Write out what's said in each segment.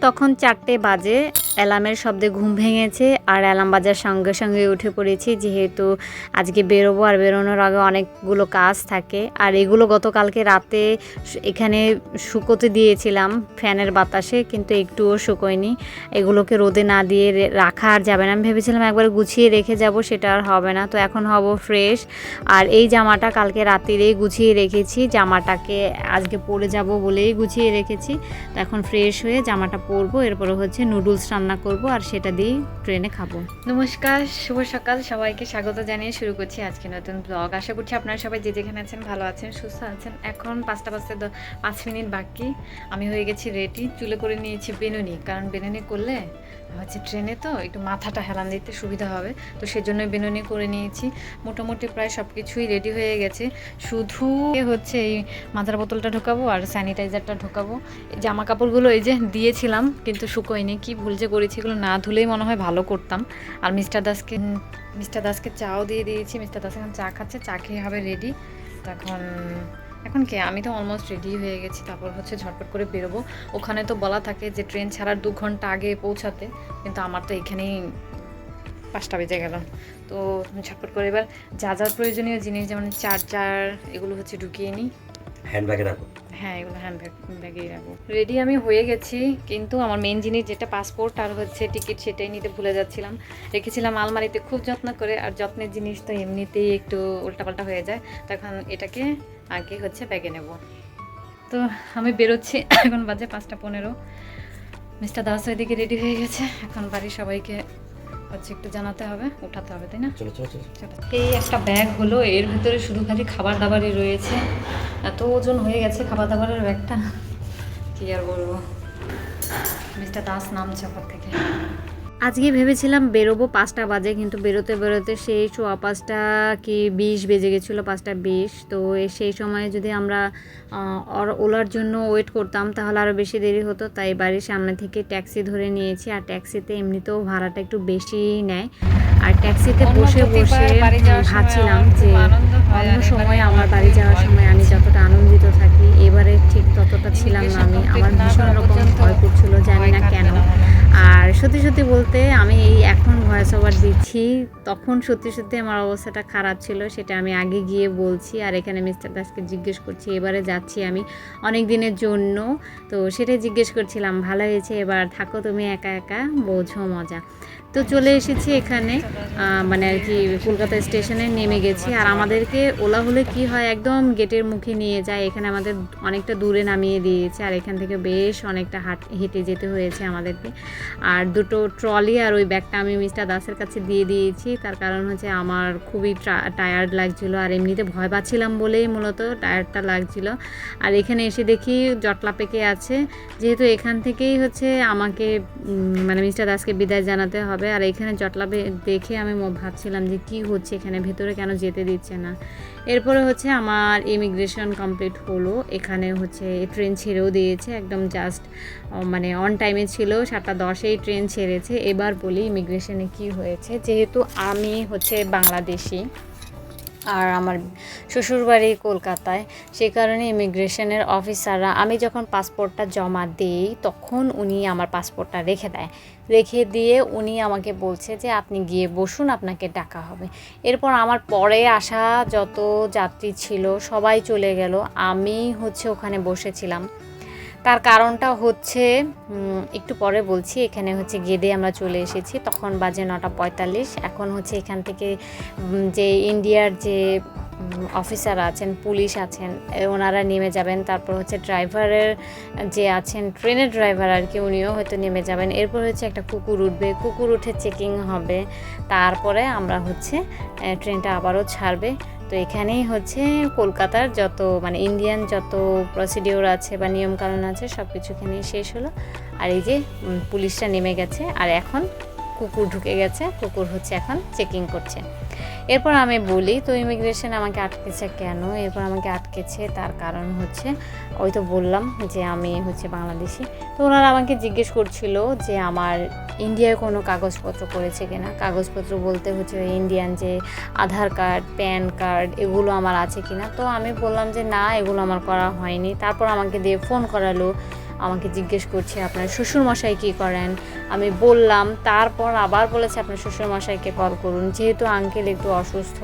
তখন চারটে বাজে। অ্যালার্মের শব্দে ঘুম ভেঙেছে আর অ্যালার্ম বাজার সঙ্গে সঙ্গে উঠে পড়েছি, যেহেতু আজকে বেরোবো আর বেরোনোর আগে অনেকগুলো কাজ থাকে। আর এগুলো গতকালকে রাতে এখানে শুকোতে দিয়েছিলাম ফ্যানের বাতাসে, কিন্তু একটুও শুকোয়নি। এগুলোকে রোদে না দিয়ে রাখা আর যাবে না। আমি ভেবেছিলাম একবার গুছিয়ে রেখে যাব, সেটা আর হবে না। তো এখন হব ফ্রেশ। আর এই জামাটা কালকে রাত্রিরেই গুছিয়ে রেখেছি। জামাটাকে আজকে পরে যাব বলেই গুছিয়ে রেখেছি। তো এখন ফ্রেশ হয়ে জামাটা পরবো। এরপরে হচ্ছে নুডলস রান্না করব আর সেটা দিয়ে ট্রেনে খাব। নমস্কার, শুভ সকাল। সবাইকে স্বাগত জানিয়ে শুরু করছি আজকে নতুন ব্লগ আশা করছি আপনারা সবাই যে যেখানে আছেন ভালো আছেন, সুস্থ আছেন। এখন পাঁচটা পাঁচটা পাঁচ মিনিট বাকি। আমি হয়ে গেছি রেডি চুলে করে নিয়েছি বেনুনি। কারণ বেনুনি করলে হচ্ছে ট্রেনে তো একটু মাথাটা হেলান দিতে সুবিধা হবে। তো সেজন্যই বেনুনি করে নিয়েছি। মোটামুটি প্রায় সব কিছুই রেডি হয়ে গেছে। শুধু হচ্ছে এই মাথার বোতলটা ঢোকাবো আর স্যানিটাইজারটা ঢোকাবো। জামা কাপড়গুলো এই যে দিয়েছিলাম, কিন্তু শুকোয়নি। কি ভুল যে করেছি এগুলো না ধুলেই মনে হয় ভালো করতাম। আর মিস্টার দাসকে মিস্টার দাসকে চাও দিয়ে দিয়েছি। মিস্টার দাস এখন চা খাচ্ছে, চা খেয়ে হবে রেডি তখন এখন কি? আমি তো অলমোস্ট রেডি হয়ে গেছি, তারপর হচ্ছে ঝটপট করে বেরোবো। ওখানে তো বলা থাকে যে ট্রেন ছাড়ার দু ঘণ্টা আগে পৌঁছাতে, কিন্তু আমার তো এখানেই পাঁচটা বেজে গেল। তো ঝটপট করে এবার যা যা প্রয়োজনীয় জিনিস, যেমন চার্জার এগুলো হচ্ছে ঢুকিয়ে নিই। হ্যান্ডব্যাগে রাখো। হ্যাঁ এগুলো হ্যান্ড ব্যাগ ব্যাগেই রাখব। রেডি আমি হয়ে গেছি, কিন্তু আমার মেন জিনিস যেটা পাসপোর্ট আর হচ্ছে টিকিট সেটাই নিতে ভুলে যাচ্ছিলাম। রেখেছিলাম আলমারিতে খুব যত্ন করে, আর যত্নের জিনিস তো এমনিতেই একটু উল্টাপাল্টা হয়ে যায়, তখন এটাকে আগে হচ্ছে ব্যাগে নেব। তো আমি বেরোচ্ছি, এখন বাজে পাঁচটা পনেরো। মিস্টার দাস ওইদিকে রেডি হয়ে গেছে, এখন বাড়ির সবাইকে হচ্ছে একটু জানাতে হবে উঠাতে হবে তাই না? চলো চলো চলো। এই একটা ব্যাগ হলো এর ভিতরে শুধু খালি খাবার দাবারই রয়েছে। এত ওজন হয়ে গেছে খাবার দাবারের ব্যাগটা। কি আর বলব? মিস্টার দাস নামছে ওপর থেকে। আজকে ভেবেছিলাম বেরোবো পাঁচটা বাজে কিন্তু বেরোতে বেরোতে সেই সোয়া পাঁচটা কি বিশ বেজে গেছিল পাঁচটা বিশ। তো সেই সময়ে যদি আমরা ওলার জন্য ওয়েট করতাম তাহলে আরও বেশি দেরি হতো। তাই বাড়ির সামনে থেকে ট্যাক্সি ধরে নিয়েছি আর ট্যাক্সিতে এমনিতেও ভাড়াটা একটু বেশিই নেয়। আর ট্যাক্সিতে বসে বসে ভাবছিলাম যে অন্য সময় আমার বাড়ি যাওয়ার সময় আমি যতটা আনন্দিত থাকি, এবারে ঠিক ততটা ছিলাম না আমি। আমার ভীষণ রকম ভয় করছিল, জানি না কেন। আর সত্যি সত্যি বলতে আমি এই এখন ভয়েস ওভার দিচ্ছি, তখন সত্যি সত্যি আমার অবস্থাটা খারাপ ছিল, সেটা আমি আগে গিয়ে বলছি। আর এখানে মিস্টার দাসকে জিজ্ঞেস করছি, এবারে যাচ্ছি আমি অনেক দিনের জন্য। তো সেটাই জিজ্ঞেস করছিলাম, ভালো হয়েছে? এবার থাকো তুমি একা একা, বোঝো মজা। তো চলে এসেছি এখানে মানে আর কি কলকাতা স্টেশনে নেমে গেছি। আর আমাদেরকে ওলা হলে কি হয়, একদম গেটের মুখে নিয়ে যায়। এখানে আমাদের অনেকটা দূরে নামিয়ে দিয়েছে, আর এখান থেকে বেশ অনেকটা হাট, হেঁটে যেতে হয়েছে আমাদেরকে। আর দুটো ট্রলি আর ওই ব্যাগটা আমি মিস্টার দাসের কাছে দিয়ে দিয়েছি। তার কারণ হচ্ছে আমার খুবই টায়ার্ড লাগছিল, আর এমনিতে ভয় পাচ্ছিলাম বলেই মূলত টায়ার্ডটা লাগছিল। আর এখানে এসে দেখি জটলা পেকে আছে। যেহেতু এখান থেকেই হচ্ছে আমাকে মানে মিস্টার দাসকে বিদায় জানাতে হবে আর এখানে জটলা দেখে আমি ভাবছিলাম যে কি হচ্ছে এখানে, ভেতরে কেন যেতে দিচ্ছে না। এরপরে হচ্ছে আমার ইমিগ্রেশন কমপ্লিট হলো। এখানে হচ্ছে ট্রেন ছেড়েও দিয়েছে, একদম জাস্ট মানে অন টাইমে ছিল, সাতটা দশেই ট্রেন ছেড়েছে। এবার বলি ইমিগ্রেশনে কি হয়েছে? যেহেতু আমি হচ্ছে বাংলাদেশি আর আমার শ্বশুরবাড়ি কলকাতায় সেই কারণে ইমিগ্রেশনের অফিসাররা, আমি যখন পাসপোর্টটা জমা দিই, তখন উনি আমার পাসপোর্টটা রেখে দেয়। রেখে দিয়ে উনি আমাকে বলছে যে, আপনি গিয়ে বসুন, আপনাকে ডাকা হবে। এরপর আমার পরে আসা যত যাত্রী ছিল, সবাই চলে গেল। আমি হচ্ছে ওখানে বসেছিলাম। তার কারণটা হচ্ছে একটু পরে বলছি, এখানে হচ্ছে গেদে আমরা চলে এসেছি। তখন বাজে নটা পঁয়তাল্লিশ। এখন হচ্ছে এখান থেকে যে ইন্ডিয়ার যে অফিসার আছেন, পুলিশ আছেন ওনারা নেমে যাবেন। তারপর হচ্ছে ড্রাইভারের, যে আছেন, ট্রেনের ড্রাইভার আর কি, উনিও হয়তো নেমে যাবেন। এরপর হচ্ছে একটা কুকুর উঠবে। কুকুর উঠে চেকিং হবে। তারপরে আমরা হচ্ছে ট্রেনটা আবারও ছাড়বে। তো এখানেই হচ্ছে কলকাতার যত মানে ইন্ডিয়ান যত প্রসিডিওর আছে বা নিয়মকানুন আছে সব কিছু এখানেই শেষ হলো। আর এই যে পুলিশটা নেমে গেছে, আর এখন কুকুর ঢুকে গেছে, কুকুর হচ্ছে এখন চেকিং করছে। এরপর আমি বলি, তো ইমিগ্রেশন আমাকে আটকেছে কেন? এরপর আমাকে আটকেছে, তার কারণ হচ্ছে, ওই তো বললাম যে আমি হচ্ছে বাংলাদেশি। তো ওনারা আমাকে জিজ্ঞেস করছিল যে আমার ইন্ডিয়ায় কোনো কাগজপত্র করেছে কিনা? কাগজপত্র বলতে হচ্ছে ইন্ডিয়ান যে আধার কার্ড, প্যান কার্ড, এগুলো আমার আছে কিনা? তো আমি বললাম যে না, এগুলো আমার করা হয়নি। তারপর আমাকে দিয়ে ফোন করালো। আমাকে জিজ্ঞেস করছে, আপনার শ্বশুরমশাই কী করেন? আমি বললাম, তারপর আবার বলেছে, আপনার শ্বশুরমশাইকে কল করুন। যেহেতু আঙ্কেল একটু অসুস্থ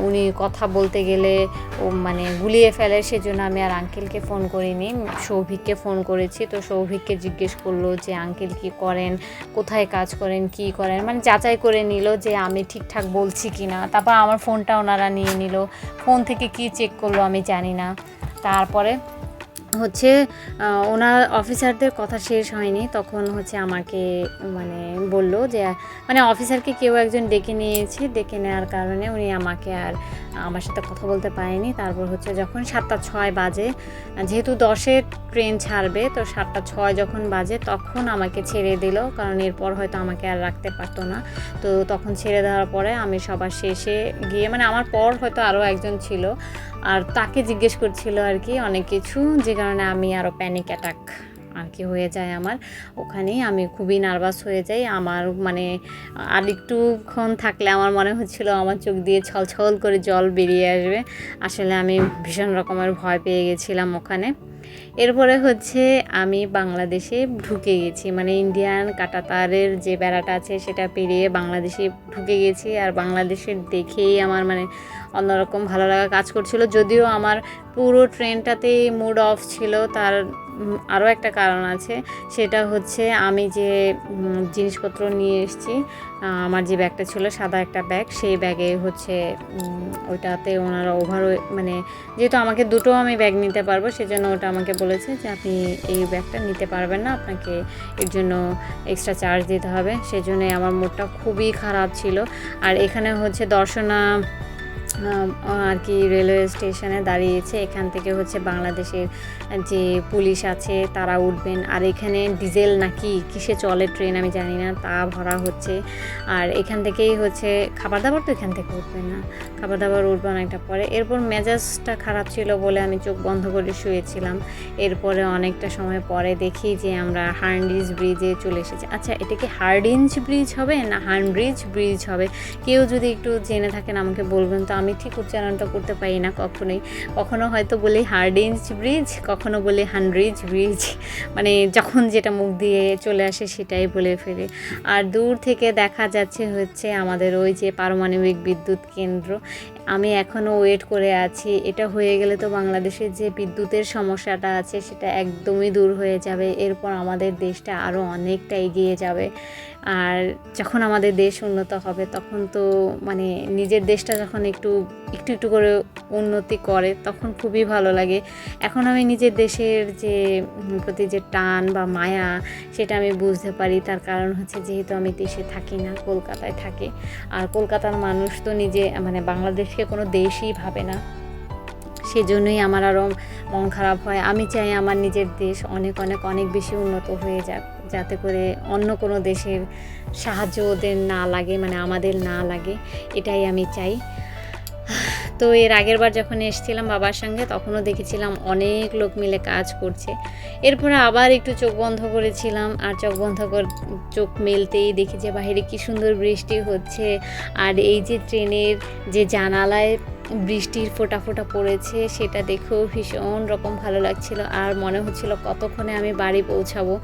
উনি কথা বলতে গেলে, ও মানে গুলিয়ে ফেলে, সেজন্য আমি আর আঙ্কেলকে ফোন করিনি। সৌভিককে ফোন করেছি, তো সৌভিককে জিজ্ঞেস করল যে আঙ্কেল কি করেন? কোথায় কাজ করেন? কি করেন? মানে যাচাই করে নিল যে, আমি ঠিকঠাক বলছি কি না? তারপর আমার ফোনটা ওনারা নিয়ে নিল। ফোন থেকে কি চেক করল আমি জানি না। তারপরে হচ্ছে ওনার অফিসারদের কথা শেষ হয়নি। তখন হচ্ছে আমাকে মানে বলল যে মানে অফিসারকে কেউ একজন ডেকে নিয়েছে। ডেকে নেওয়ার কারণে উনি আমাকে আর আমার সাথে কথা বলতে পারেনি। তারপর হচ্ছে যখন সাতটা ছয় বাজে, যেহেতু দশে ট্রেন ছাড়বে, তো সাতটা ছয় যখন বাজে, তখন আমাকে ছেড়ে দিল। কারণ এরপর হয়তো আমাকে আর রাখতে পারতো না। তো তখন ছেড়ে দেওয়ার পরে আমি সবার শেষে গিয়ে মানে আমার পর হয়তো আরও একজন ছিল। আর তাকে জিজ্ঞেস করছিল আর কি অনেক কিছু, যে কারণে আমি আরও প্যানিক অ্যাটাক আর কি হয়ে যায় আমার। ওখানেই আমি খুবই নার্ভাস হয়ে যাই। আমার মানে আর একটুক্ষণ থাকলে আমার মনে হচ্ছিল আমার চোখ দিয়ে ছল ছল করে জল বেরিয়ে আসবে। আসলে আমি ভীষণ রকমের ভয় পেয়ে গেছিলাম ওখানে। এরপরে হচ্ছে আমি বাংলাদেশে ঢুকে গেছি মানে ইন্ডিয়ান কাটাতারের যে বেড়াটা আছে সেটা পেরিয়ে বাংলাদেশে ঢুকে গেছি। আর বাংলাদেশের দেখেই আমার মানে অন্যরকম ভালো লাগা কাজ করছিল। যদিও আমার পুরো ট্রেনটাতেই মুড অফ ছিল। তার আরও একটা কারণ আছে, সেটা হচ্ছে আমি যে জিনিসপত্র নিয়ে এসেছি আমার যে ব্যাগটা ছিল সাদা একটা ব্যাগ, সেই ব্যাগে হচ্ছে ওইটাতে ওনারা ওভার মানে যেহেতু আমাকে দুটো আমি ব্যাগ নিতে পারব, সেজন্য ওটা আমাকে বলেছে যে, আপনি এই ব্যাগটা নিতে পারবেন না, আপনাকে এর জন্য এক্সট্রা চার্জ দিতে হবে। সেজন্যই আমার মুডটা খুবই খারাপ ছিল। আর এখানে হচ্ছে দর্শনা আর কি রেলওয়ে স্টেশনে দাঁড়িয়েছে। এখান থেকে হচ্ছে বাংলাদেশের যে পুলিশ আছে, তারা উঠবেন। আর এখানে ডিজেল নাকি কিসে চলে ট্রেন আমি জানি না, তা ভরা হচ্ছে। আর এখান থেকেই হচ্ছে খাবার দাবার তো এখান থেকে উঠবে না। খাবার দাবার উঠবে অনেকটা পরে। এরপর মেজাজটা খারাপ ছিল বলে আমি চোখ বন্ধ করে শুয়েছিলাম। এরপরে অনেকটা সময় পরে দেখি যে আমরা হার্ডিঞ্জ ব্রিজে চলে এসেছি। আচ্ছা এটা কি হার্ডিঞ্জ ব্রিজ হবে না হান্ড্রিজ ব্রিজ হবে? কেউ যদি একটু জেনে থাকেন আমাকে বলবেন তো আমি ঠিক উচ্চারণটা করতে পারি না কখনোই। কখনো হয়তো বলি হার্ডিঞ্জ ব্রিজ, কখনো বলি হান্ড্রিজ ব্রিজ। মানে যখন যেটা মুখ দিয়ে চলে আসে সেটাই বলে ফেলে। আর দূর থেকে দেখা যাচ্ছে হচ্ছে আমাদের ওই যে পারমাণবিক বিদ্যুৎ কেন্দ্র। আমি এখনও ওয়েট করে আছি। এটা হয়ে গেলে তো বাংলাদেশের যে বিদ্যুতের সমস্যাটা আছে সেটা একদমই দূর হয়ে যাবে। এরপর আমাদের দেশটা আরও অনেকটা এগিয়ে যাবে। আর যখন আমাদের দেশ উন্নত হবে, তখন তো মানে নিজের দেশটা যখন একটু একটু একটু করে উন্নতি করে, তখন খুবই ভালো লাগে। এখন আমি নিজের দেশের যে প্রতি যে টান বা মায়া, সেটা আমি বুঝতে পারি। তার কারণ হচ্ছে যেহেতু আমি দেশে থাকি না, কলকাতায় থাকি। আর কলকাতার মানুষ তো নিজে মানে বাংলাদেশকে কোনো দেশই ভাবে না। সেজন্যই আমার আরও মন খারাপ হয়। আমি চাই আমার নিজের দেশ অনেক অনেক অনেক বেশি উন্নত হয়ে যাক। যাতে করে অন্য কোনো দেশের সাহায্য ওদের না লাগে মানে আমাদের না লাগে, এটাই আমি চাই। তো এর আগের বার যখন এসেছিলাম বাবার সঙ্গে, তখনও দেখেছিলাম অনেক লোক মিলে কাজ করছে। এরপরে আবার একটু চোখ বন্ধ করেছিলাম, আর চোখ বন্ধ কর, চোখ মেলতেই দেখি যে বাইরে কি সুন্দর বৃষ্টি হচ্ছে। আর এই যে ট্রেনের যে জানালায় বৃষ্টির ফোঁটা ফোঁটা পড়েছে, সেটা দেখেও ভীষণ রকম ভালো লাগছিল। আর মনে হচ্ছিল কতক্ষণে আমি বাড়ি পৌঁছাবো।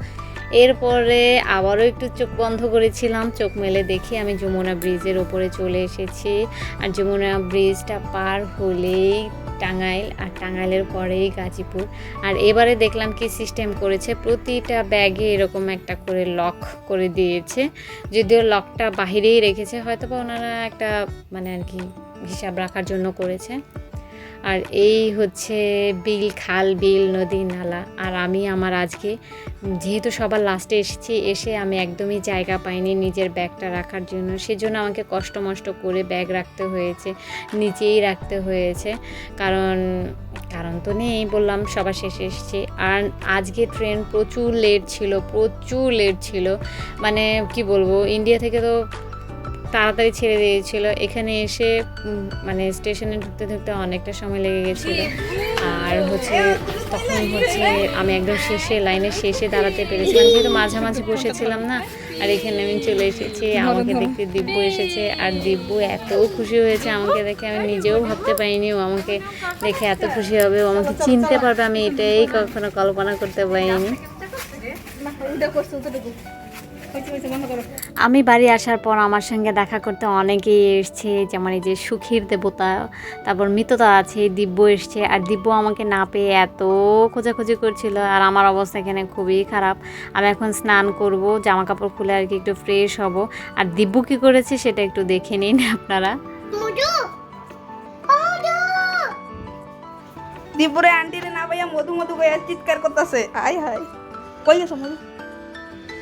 এরপরে আবারও একটু চোখ বন্ধ করেছিলাম, চোখ মেলে দেখি আমি যমুনা ব্রিজের ওপরে চলে এসেছি। আর যমুনা ব্রিজটা পার হলেই টাঙ্গাইল, আর টাঙ্গাইলের পরেই গাজীপুর। আর এবারে দেখলাম কি সিস্টেম করেছে, প্রতিটা ব্যাগে এরকম একটা করে লক করে দিয়েছে। যদিও লকটা বাহিরেই রেখেছে হয়তো বা ওনারা একটা মানে আর কি হিসাব রাখার জন্য করেছে। আর এই হচ্ছে বিল, খাল বিল নদী নালা। আর আমি আমার আজকে, যেহেতু সবার লাস্টে এসেছি, এসে আমি একদমই জায়গা পাইনি নিজের ব্যাগটা রাখার জন্য। সেজন্য আমাকে কষ্ট মষ্ট করে ব্যাগ রাখতে হয়েছে নিচেই রাখতে হয়েছে। কারণ কারণ তো নেই বললাম, সবার শেষে এসেছি। আর আজকে ট্রেন প্রচুর লেট ছিল, প্রচুর লেট ছিল। মানে কি বলব ইন্ডিয়া থেকে তো তাড়াতাড়ি ছেড়ে দিয়েছিল। এখানে এসে মানে স্টেশনে ঢুকতে ঢুকতে অনেকটা সময় লেগে গেছিল। আর হচ্ছে তখন হচ্ছে আমি একদম শেষে লাইনের শেষে দাঁড়াতে পেরেছিলাম। যেহেতু মাঝামাঝি বসেছিলাম না আর এখানে আমি চলে এসেছি আমাকে দেখতে দিব্য এসেছে। আর দিব্য এত খুশি হয়েছে আমাকে দেখে আমি নিজেও ভাবতে পারিনি ও আমাকে দেখে এত খুশি হবে ও আমাকে চিনতে পারবে। আমি এটাই কখনো কল্পনা করতে পারিনি। আমি বাড়ি আসার পর আমার সঙ্গে দেখা করতে অনেকেই এসছে যেমন এই যে সুখীর দেবতা তারপর মিততা আছে দিব্য এসছে আর দিব্য আমাকে না পেয়ে এত খোঁজাখুঁজি করছিল আর আমার অবস্থা এখানে খুবই খারাপ। আমি এখন স্নান করব জামা কাপড় খুলে আর কি একটু ফ্রেশ হব। আর দিব্য কী করেছে সেটা একটু দেখে নিন আপনারা। দিপুরে আন্টিরে না ভাইয়া মধু মধু ভাইয়া চিৎকার করতেছে। আয় হায়। কই গেছো মধু?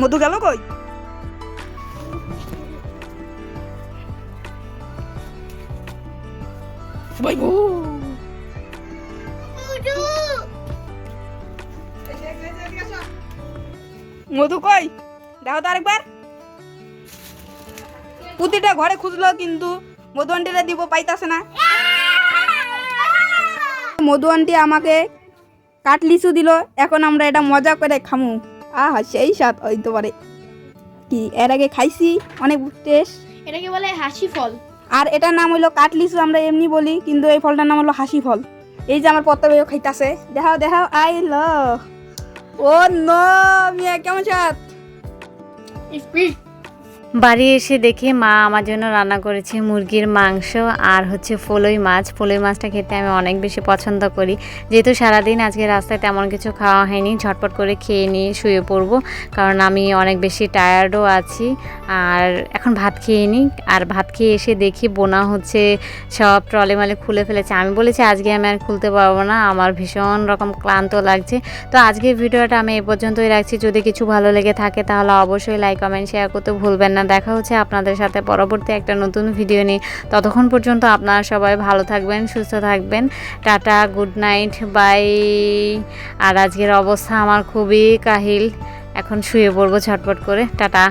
মধু গেল কই? মধু। কই? দেখো তো আরেকবার। প্রতিটা ঘরে খুঁজলো কিন্তু মধু আন্টিরা দিব পাইতাছে না। মধু আন্টি আমাকে কাটলিচু দিল এখন আমরা এটা মজা করে খামু। আহা সেই স্বাদ। হইতে পারে কি এর আগে খাইছি অনেক টেস্ট এটাকে বলে হাসি ফল। আর এটার নাম হলো কাটলিচু আমরা এমনি বলি কিন্তু এই ফলটার নাম হলো হাসি ফল। এই যে আমার পত্তা ভাইও খাইতাছে। দেখাও দেখাও আই ল ও নো মিয়া কেমন স্বাদ? বাড়ি এসে দেখি মা আমার জন্য রান্না করেছে মুরগির মাংস আর হচ্ছে ফলই মাছ। ফলই মাছটা খেতে আমি অনেক বেশি পছন্দ করি। যেহেতু সারাদিন আজকে রাস্তায় তেমন কিছু খাওয়া হয়নি, ঝটপট করে খেয়ে নিয়ে শুয়ে পড়ব। কারণ আমি অনেক বেশি টায়ার্ডও আছি আর এখন ভাত খেয়ে নিই। আর ভাত খেয়ে এসে দেখি বোনা হচ্ছে সব ট্রলে মালে খুলে ফেলেছে। আমি বলেছি, আজকে আমি আর খুলতে পারব না। আমার ভীষণ রকম ক্লান্ত লাগছে। তো আজকের ভিডিওটা আমি এ পর্যন্তই রাখছি। যদি কিছু ভালো লেগে থাকে তাহলে অবশ্যই লাইক কমেন্ট শেয়ার করতে ভুলবেন না। দেখা হচ্ছে আপনাদের সাথে পরবর্তী একটা নতুন ভিডিও নিয়ে। ততক্ষণ পর্যন্ত আপনারা সবাই ভালো থাকবেন, সুস্থ থাকবেন। টাটা গুড নাইট বাই আর আজকের অবস্থা আমার খুবই কাহিল। এখন শুয়ে পড়ব ঝটপট করে। টাটা।